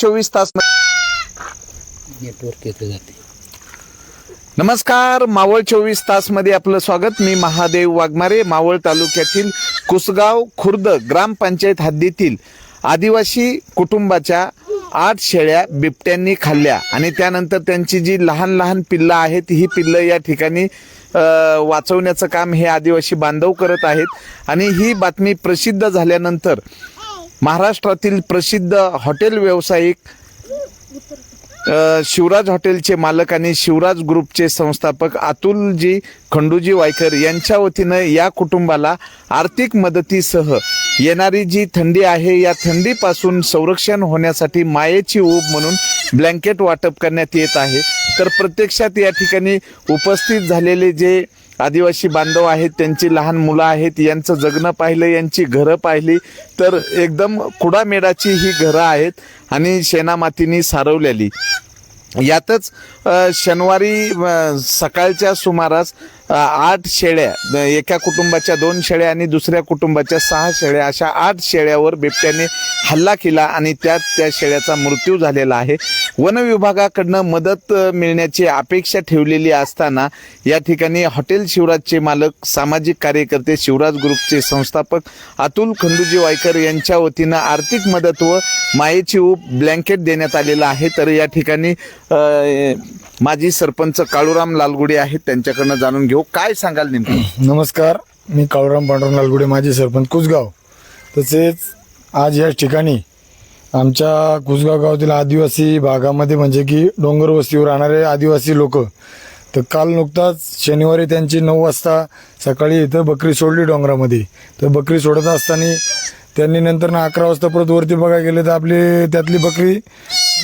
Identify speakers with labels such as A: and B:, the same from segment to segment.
A: चोवीस तास
B: नेटवर्क येतं जाते.
A: नमस्कार मावळ चोवीस तासमध्ये आपलं स्वागत. मी महादेव वाघमारे मावळ तालुक्यातील कुसगाव खुर्द ग्रामपंचायत हद्दीतील आदिवासी कुटुंबाच्या आठ शेळ्या बिबट्यांनी खाल्ल्या आणि त्यानंतर त्यांची जी लहान लहान पिल्लं आहेत ही पिल्लं या ठिकाणी वाचवण्याचं काम हे आदिवासी बांधव करत आहेत. आणि ही बातमी प्रसिद्ध झाल्यानंतर महाराष्ट्रातील प्रसिद्ध हॉटेल व्यावसायिक शिवराज हॉटेलचे मालक आणि शिवराज ग्रुपचे संस्थापक अतुलजी खंडूजी वायकर यांच्या वतीनं या कुटुंबाला आर्थिक मदतीसह येणारी जी थंडी आहे या थंडीपासून संरक्षण होण्यासाठी मायेची ऊब म्हणून ब्लँकेट वाटप करण्यात येत आहे. तर प्रत्यक्षात या ठिकाणी उपस्थित झालेले जे आदिवासी बांधव आहेत त्यांची लहान मुलं आहेत यांचं जगणं पाहिलं यांची घरं पाहिली तर एकदम कुडामेडाची ही घरं आहेत आणि शेणामातीनी सारवलेली. यातच शनिवारी सकाळच्या सुमारास आठ शेळ्या एका कुटुंबाच्या दोन शेळ्या आणि दुसऱ्या कुटुंबाच्या सहा शेळ्या अशा आठ शेळ्यावर बिबट्याने हल्ला केला आणि त्यात त्या शेळ्याचा मृत्यू झालेला आहे. वन विभागाकडनं मदत मिळण्याची अपेक्षा ठेवलेली असताना या ठिकाणी हॉटेल शिवराजचे मालक सामाजिक कार्यकर्ते शिवराज ग्रुपचे संस्थापक अतुल खंडूजी वायकर यांच्या वतीनं आर्थिक मदत व मायेची ऊब ब्लँकेट देण्यात आलेलं आहे. तर या ठिकाणी माजी सरपंच काळूराम लालगुडे आहेत त्यांच्याकडनं जाणून घेऊ. काय सांगाल नेमकं?
C: नमस्कार मी काळूराम पांडुरंग लालगुडे माजी सरपंच कुसगाव. तसेच आज या ठिकाणी आमच्या कुसगाव गावातील आदिवासी भागामध्ये म्हणजे की डोंगर वस्तीवर राहणारे आदिवासी लोक तर काल नुकताच शनिवारी त्यांची नऊ वाजता सकाळी इथं बकरी सोडली डोंगरामध्ये. तर बकरी सोडत असताना त्यांनी नंतर ना अकरा वाजता परत वरती बघा गेले तर आपली त्यातली बकरी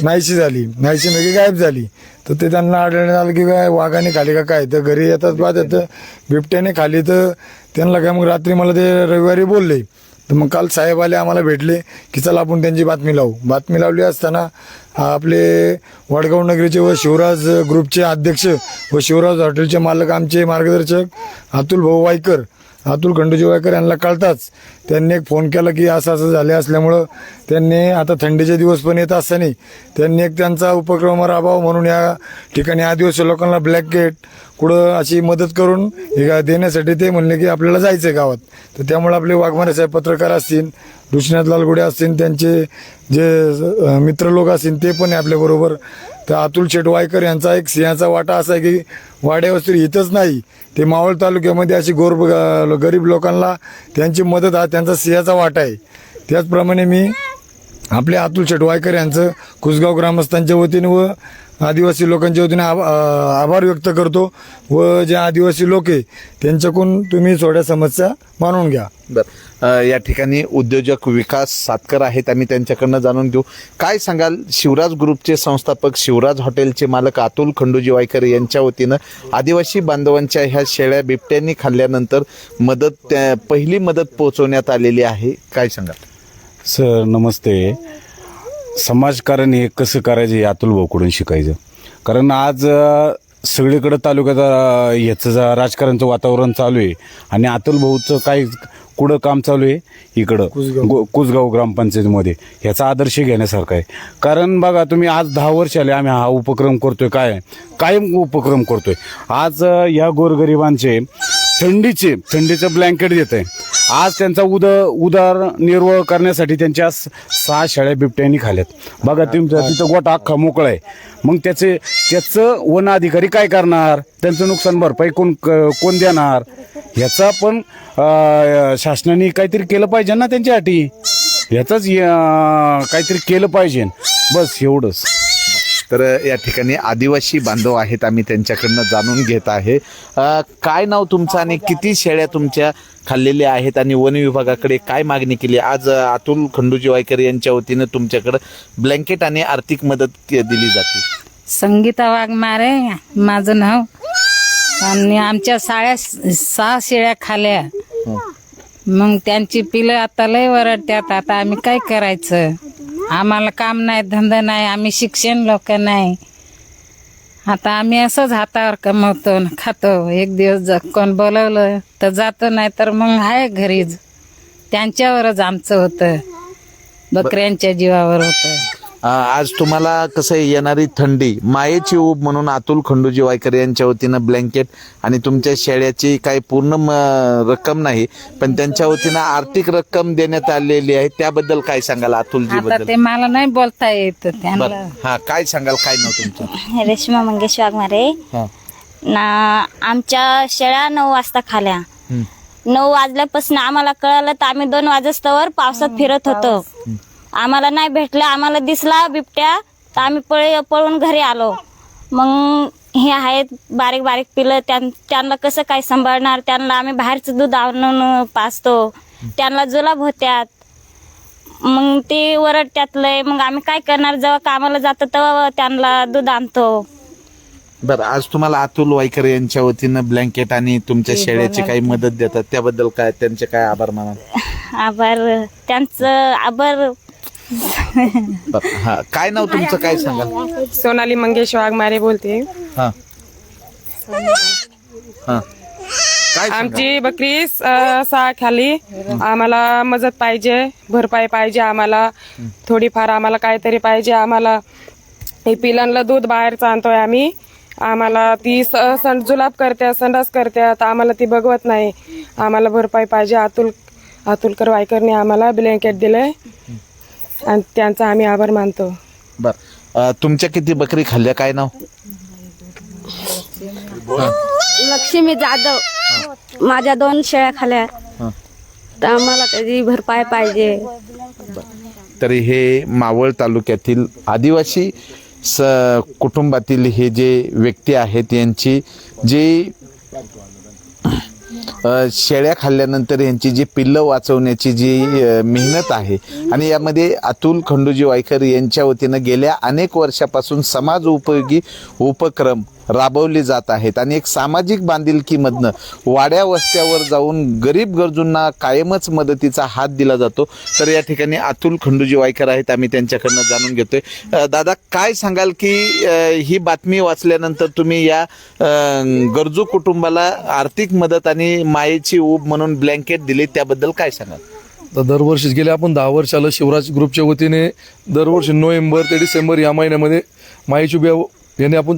C: नाहीशी झाली. नाहीशी म्हणजे गायब झाली. तर ते त्यांना आढळण्यात आलं की काय वाघाने खाली का काय? तर घरी येतात बा येतं बिबट्याने खाली. तर त्यांना काय मग रात्री मला ते रविवारी बोलले. तर मग काल साहेब आले आम्हाला भेटले की चला आपण त्यांची बातमी लावू. बातमी लावली असताना आपले वडगाव नगरीचे व शिवराज ग्रुपचे अध्यक्ष व शिवराज हॉटेलचे मालक आमचे मार्गदर्शक अतुल भाऊ वायकर अतुल खंडूजी यांना कळताच. त्यांनी एक फोन केला की असं असं झाले असल्यामुळं त्यांनी आता थंडीचे दिवस पण येत असताना त्यांनी एक त्यांचा उपक्रम राबावा म्हणून या ठिकाणी आदिवासी लोकांना ब्लॅकेट कुठं अशी मदत करून हे देण्यासाठी ते म्हणले की आपल्याला जायचं आहे गावात. तर त्यामुळे आपले वाघमारे साहेब पत्रकार असतील ऋषीनाथ लालगुडे असतील त्यांचे जे मित्र लोक असतील ते पण आहे आपल्याबरोबर तर अतुल शेटवायकर यांचा एक सिंहाचा वाटा असा आहे की वाड्यावस्त्री इथंच नाही. ते मावळ तालुक्यामध्ये अशी गोर गरीब लोकांना त्यांची मदत हा त्यांचा सिंहाचा वाटा आहे. त्याचप्रमाणे मी आपले अतुल शेटवायकर यांचं कुसगाव ग्रामस्थांच्या वतीने व आदिवासी लोकांच्या वतीने आभ- आभार व्यक्त करतो. व जे आदिवासी लोक आहे त्यांच्याकडून तुम्ही थोड्या समस्या मानून घ्या.
A: बर. या ठिकाणी उद्योजक विकास सातकर आहेत आम्ही त्यांच्याकडनं जाणून घेऊ. काय सांगाल शिवराज ग्रुपचे संस्थापक शिवराज हॉटेलचे मालक अतुल खंडूजी वायकर यांच्या वतीनं आदिवासी बांधवांच्या ह्या शेळ्या बिबट्यांनी खाल्ल्यानंतर मदत त्या- पहिली मदत पोहोचवण्यात आलेली आहे. काय सांगाल?
D: सर नमस्ते. समाजकारण हे कसं करायचं हे अतुल भाऊकडून शिकायचं. कारण आज सगळीकडं तालुक्यात अ, ह्याचं जा- राजकारणाचं वातावरण चालू आहे. आणि अतुल भाऊचं काय कुठं काम चालू आहे? इकडं.
C: कुसगाव.
D: गो- कुसगाव ग्रामपंचायतीमध्ये. ह्याचा आदर्श घेण्यासारखा आहे. कारण बघा तुम्ही आज दहा वर्ष आले आम्ही हा उपक्रम करतोय. काय? कायम उपक्रम करतोय. आज या गोरगरिबांचे थंडीचे थंडीचं ब्लँकेट देत आहे आज त्यांचा उद उदरनिर्वाह करण्यासाठी त्यांच्या सहा शेळ्या बिबट्यांनी खाल्यात. बघा तुमचा तिथं गोटा अख्खा मोकळा आहे. मग त्याचे त्याचं वन अधिकारी काय करणार? त्यांचं नुकसान भरपाई कोण क- कोण देणार? ह्याचा पण शासनाने काहीतरी केलं पाहिजे ना त्यांच्यासाठी? ह्याचाच काहीतरी केलं पाहिजे. बस एवढंच.
A: तर या ठिकाणी आदिवासी बांधव आहेत आम्ही त्यांच्याकडनं जाणून घेत आहे. काय नाव तुमचं आणि किती शेळ्या तुमच्या खाल्लेल्या आहेत आणि वन विभागाकडे काय मागणी केली? आज अतुल खंडूजी वायकर यांच्या वतीनं तुमच्याकडं ब्लँकेट आणि आर्थिक मदत दिली जाते.
E: संगीता वाघमारे माझं नाव. आणि आमच्या साड्या सहा शेळ्या खाल्या. मग त्यांची पिलं आता लय वरडत्यात आता आम्ही काय करायचं? आम्हाला काम नाही धंदा नाही आम्ही शिक्षण लोक नाही. आता आम्ही असंच हातावर कमवतो खातो. एक दिवस ज- कोण बोलवलं तर जातो नाही तर मग आहे घरीच. त्यांच्यावरच आमचं होतं. बकऱ्यांच्या जीवावर होतं.
A: आज तुम्हाला कसं आहे, येणारी थंडी मायेची ऊब म्हणून अतुल खंडूजी वायकर यांच्या वतीनं ब्लँकेट आणि तुमच्या शेळ्याची काही पूर्ण रक्कम नाही पण त्यांच्या वतीनं आर्थिक रक्कम देण्यात आलेली आहे. त्याबद्दल काय सांगाल अतुलजी
E: आता
A: बद्दल?
E: ते मला नाही बोलता येत त्यांना.
A: बरं. हा काय सांगाल? काय नाव तुमचं?
B: रेश्मा मंगेश वाघमारे.
A: हा.
B: ना आमच्या शेळ्या नऊ वाजता खाल्या. नऊ वाजल्यापासून आम्हाला कळालं तर आम्ही दोन वाजस्तवर पावसात फिरत होतो. आम्हाला नाही भेटलं आम्हाला दिसला बिबट्या तर आम्ही पळ पळून घरी आलो. मग हे आहेत बारीक बारीक पिलं त्यां त्यांना कसं काय सांभाळणार? त्यांना आम्ही बाहेरचं दूध आणून पाचतो. त्यांना जुलाब होत्यात. मग ते वरडत्यात लय मग आम्ही काय करणार? जेव्हा कामाला जातो तेव्हा त्यांना दूध आणतो.
A: बरं आज तुम्हाला अतुल वायकर यांच्या वतीनं ब्लँकेट आणि तुमच्या शेळ्याची काही मदत देतात. त्याबद्दल काय त्यांचे काय आभार मानाल?
B: आभार. त्यांचं आभार
A: बरं हा. काय नाव तुमचं? काय सांगाल
F: सोनाली मंगेश वाघमारे बोलते.
A: हा. हा. काय सांगाल?
F: आमची बकरी अ, सहा खाली. आम्हाला मदत पाहिजे भरपाई पाहिजे आम्हाला. थोडीफार आम्हाला काहीतरी पाहिजे आम्हाला. हे पिलांना दूध बाहेरचं आणतोय आम्ही. आम्हाला ती स- सण जुलाब करत्या संडास करत्यात आम्हाला ती बघवत नाही. आम्हाला भरपाई पाहिजे. अतुल अतुलकर वायकरने आम्हाला ब्लँकेट दिलंय. आणि त्यांचा आम्ही आभार मानतो.
A: बर. अ, तुमच्या किती बकरी खाल्ल्या? काय नाव?
G: लक्ष्मी जाधव. माझ्या दोन शेळ्या खाल्या.
A: हा.
G: तर आम्हाला त्याची भरपाई पाहिजे.
A: तरी हे मावळ तालुक्यातील आदिवासी स कुटुंबातील हे जे व्यक्ती आहेत यांची जी शेळ्या खाल्ल्यानंतर यांची जी पिल्लं वाचवण्याची जी मेहनत आहे आणि यामध्ये अतुल खंडूजी वायकर यांच्या वतीनं गेल्या अनेक वर्षापासून समाज उपयोगी उपक्रम राबवली जात आहेत. आणि एक सामाजिक बांधिलकीमधनं वाड्या वस्त्यावर जाऊन गरीब गरजूंना कायमच मदतीचा हात दिला जातो. तर या ठिकाणी अतुल खंडूजी वायकर आहेत. आम्ही त्यांच्याकडनं जाणून घेतोय. दादा काय सांगाल की ही बातमी वाचल्यानंतर तुम्ही या गरजू कुटुंबाला आर्थिक मदत आणि मायेची ऊब म्हणून ब्लँकेट दिली त्याबद्दल काय सांगाल?
H: तर दरवर्षीच गेले आपण दहा वर्षाला शिवराज ग्रुपच्या वतीने दरवर्षी नोव्हेंबर ते डिसेंबर या महिन्यामध्ये माईची बिया याने आपण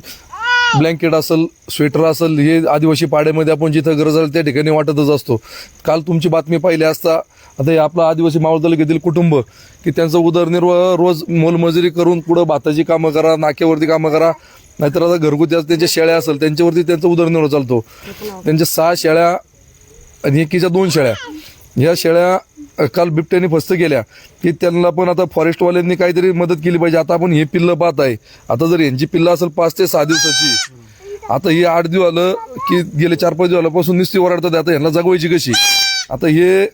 H: ब्लँकेट असेल स्वेटर असेल हे आदिवासी पाड्यामध्ये आपण जिथं गरज आहे त्या ठिकाणी वाटतच असतो. काल तुमची बातमी पाहिली असता आता हे आपलं आदिवासी मावळ तालुक्यातील कुटुंब की त्यांचा उदरनिर्वाह रोज मोलमजुरी करून पुढं भाताची कामं करा नाक्यावरती कामं करा नाहीतर आता घरगुती त्यांच्या शेळ्या असेल त्यांच्यावरती त्यांचा उदरनिर्वाह चालतो. त्यांच्या सहा शेळ्या आणि एकीच्या दोन शेळ्या. ह्या शेळ्या काल बिबट्याने फस्त केल्या. की त्यांना पण आता फॉरेस्टवाल्यांनी काहीतरी मदत केली पाहिजे. आता आपण हे पिल्लं पाहत आहे. आता जर यांची पिल्लं असेल पाच ते सहा दिवसाची आता हे आठ दिवस आलं की गेले चार पाच दिवस नुसती ओरडतात. आता यांना जगवायची कशी? आता हे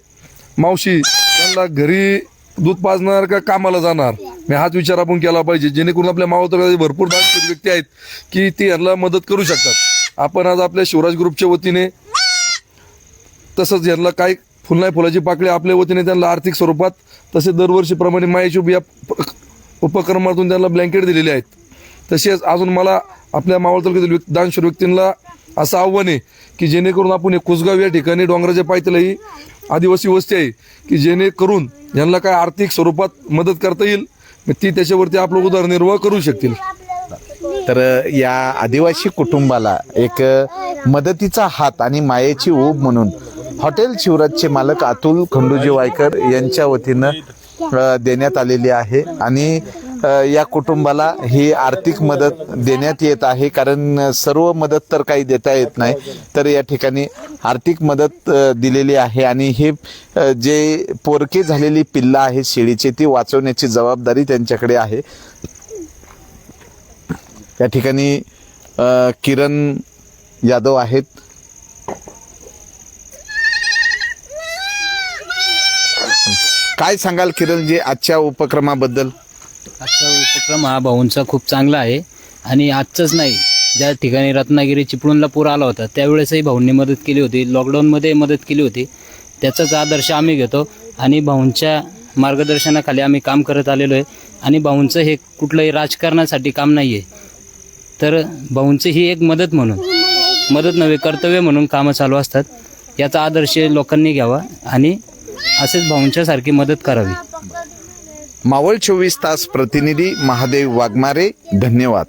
H: मावशी त्यांना घरी दूध पाजणार का कामाला जाणार? मी हाच विचार आपण केला पाहिजे. जेणेकरून आपल्या मावळ भरपूर व्यक्ती आहेत की ते यांना मदत करू शकतात. आपण आज आपल्या शिवराज ग्रुपच्या वतीने तसंच यांना काय फुल नाही फुलाची पाकळी आपल्या वतीने त्यांना आर्थिक स्वरूपात तसे दरवर्षीप्रमाणे मायशुभ या प- उपक्रमातून त्यांना ब्लँकेट दिलेले आहेत. तसेच अजून मला आपल्या मावळ तालुक्यातील दानशूर व्यक्तींना असं आव्हान आहे की जेणेकरून आपण कुसगाव या ठिकाणी डोंगराच्या पायथ्याला ही आदिवासी वस्ती आहे की जेणेकरून यांना काय आर्थिक स्वरूपात मदत करता येईल मग ती त्याच्यावरती आपलं उदरनिर्वाह करू शकतील.
A: तर या आदिवासी कुटुंबाला एक मदतीचा हात आणि मायेची ओब म्हणून हॉटेल शिवराजचे मालक अतुल खंडूजी वायकर यांच्या वतीनं देण्यात आलेली आहे. आणि या कुटुंबाला ही आर्थिक मदत देण्यात येत आहे कारण सर्व मदत तर काही देता येत नाही तर या ठिकाणी आर्थिक मदत दिलेली आहे. आणि हे जे पोरके झालेली पिल्लं आहे शेळीची ती वाचवण्याची जबाबदारी त्यांच्याकडे आहे. या ठिकाणी किरण यादव आहेत. काय सांगाल किरणजी आजच्या उपक्रमाबद्दल?
I: आजचा उपक्रम हा भाऊंचा खूप चांगला आहे. आणि आजचंच नाही ज्या ठिकाणी रत्नागिरी चिपळूणला पूर आला होता त्यावेळेसही भाऊंनी मदत केली होती लॉकडाऊनमध्ये मदत केली होती. त्याचाच आदर्श आम्ही घेतो आणि भाऊंच्या मार्गदर्शनाखाली आम्ही काम करत आलेलो आहे. आणि भाऊंचं हे कुठलंही राजकारणासाठी काम नाही आहे तर भाऊंचं ही एक मदत म्हणून मदत नव्हे कर्तव्य म्हणून कामं चालू असतात. याचा आदर्श लोकांनी घ्यावा आणि असेच भाऊंच्यासारखी मदत करावी.
A: मावळ चोवीस तास प्रतिनिधी महादेव वाघमारे धन्यवाद.